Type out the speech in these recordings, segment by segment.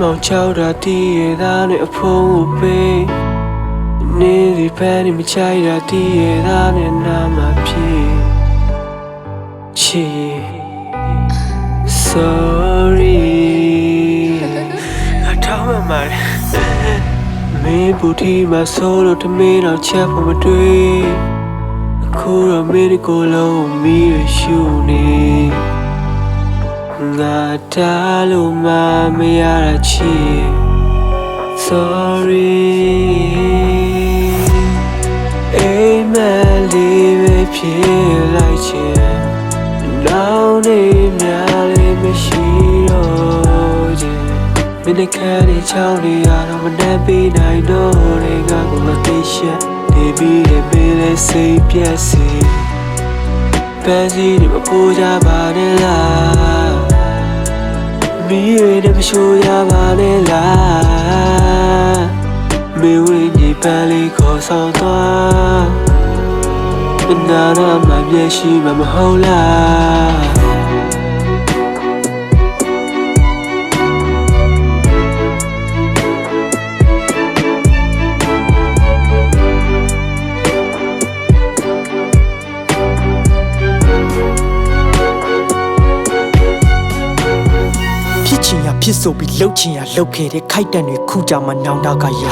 မောင်ချောက်တာတည်ရသားနဲ့အဖုံးကိုပေးနေဒီဖန်နေမချိုက်တာတည်ရသားနဲ့နာမဖြစ်ချီ sorry အထောင်းမမမေဘူတီမဆိုးလို့တမင်းတော့ချက်ဖို့မတွေ့အခုတော့မင်းဒီကိုယ်လုံးမီးရရှူနေငါ တားလို့မမရတာချီ sorry အိမ်မလေးပဲဖြစ်လိုက်ချင်နောင်နေများလေးမရှိတော့ခြင်းမင်းနဲ့ခန်းနေချောင်းနေရတော့မနှက်ပေးနိုင်တော့တဲ့ငါကမသိရှက်ဒီပြီးတဲ့မင်းလေးစိတ်ပြက်စီပန်းစီတွေမပူကြပါနဲ့လားမီး တွေနဲ့မရှိုးရပါနဲ့လားမင်းဝင်းကြီးပန်းလေးခေါ်ဆောင်သွားနာနာမမျက်ရှိမမဟုတ်လား ဖြစ်ချင်ရဖြစ်ဆိုပြီးလှုပ်ချင်ရလှုပ်ခဲ့တဲ့ခိုက်တန်တွေခုကြမှာနောင်တကရ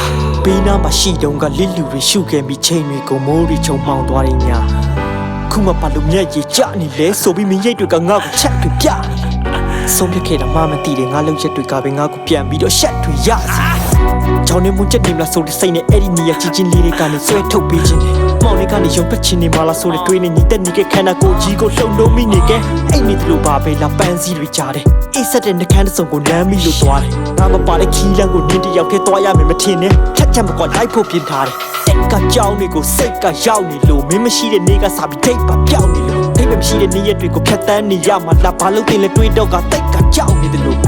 ဘေးနားမှာရှိတုန်းကလစ်လူတွေရှုခဲ့ပြီးချိန်တွေကိုမိုးတွေချုံမှောင်သွားတဲ့ညခုမှပါလို့မျက်ရည်ကျနေလဲဆိုပြီးမင်းရိတ်တွေကငါ့ကိုချက်တွေပြ ဆုံးဖြတ်ခဲ့တာမှမသိတယ်ငါလှုပ်ချက်တွေကပဲငါ့ကိုပြန်ပြီးတော့ရှက်တွေရစီချောင်းနေမှုချက်နေမလားဆိုတဲ့စိတ်နဲ့အဲ့ဒီနေရာကြီးချင်းလေးတွေကနေဆွဲထုတ်ပေးခြင်းတယ်မောင်လေးကနေရုံပတ်ချင်နေမလားဆိုတဲ့တွေးနေညီတက်နေကခန္ဓာကိုယ်ကြီးကိုလှုပ်လုံးမိနေကဲအဲ့နေတယ်လို့ပါပဲလာပန်းစည်းတွေကြားတယ်အေးဆက်တဲ့နှကန်းတစ်စုံကိုလမ်းမိလို့သွားတယ်ငါမပါတဲ့ခီးလန်းကိုနင်းတယောက်တည်းသွားရမယ်မထင်နဲ့ချက်ချက်မကွာလိုက်ဖို့ပြင်ထားတယ်တက်ကကြောင်းတွေကိုစိတ်ကရောက်နေလို့မင်းမရှိတဲ့နေကစားပြီးဒိတ်ပါပြောင်းနေ လို့ဒိတ်ပဲမရှိတဲ့နေရက်တွေကိုဖြတ်တန်းနေရမှာလားဘာလို့တင်လဲတွေးတော့ကတိတ်ကကြောက်နေတယ်လို့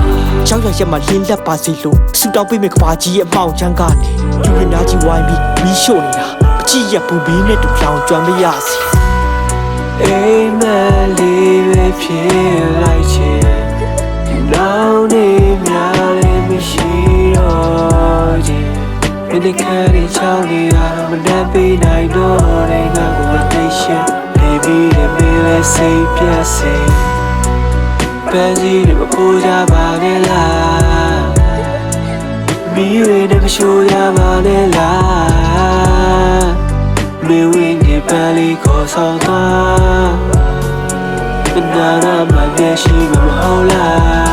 ကြောက်ရရက်မှာလင်းလက်ပါစီလို့ဆူတောင်းပေးမယ်ကဘာကြီးရဲ့အမောင်ချမ်းကနေလူရနာကြီးဝိုင်းပြီးမီးရှို့နေတာအကြည့်ရပူဘင်းနဲ့တူလောင်ကျွမ်းမရစီအိမ်မလေးပဲဖြစ်လိုက်ချင်နောင်နေများလည်းမရှိတော့ခြင်းမင်းနဲ့ခန်းနေချောင်းနေရတော့မနှက်ပေးနိုင်တော့တဲ့ငါကမသိရှက် စိတ်ပြတ်စေပန်းစီတွေမပူကြပါနဲ့လားမီးတွေနဲ့မရှိုးကြပါနဲ့လားမင်းဝင်နေပန်းလေးခေါ်ဆောင်သွားနာနာမမျက်ရှိမမဟုတ်လား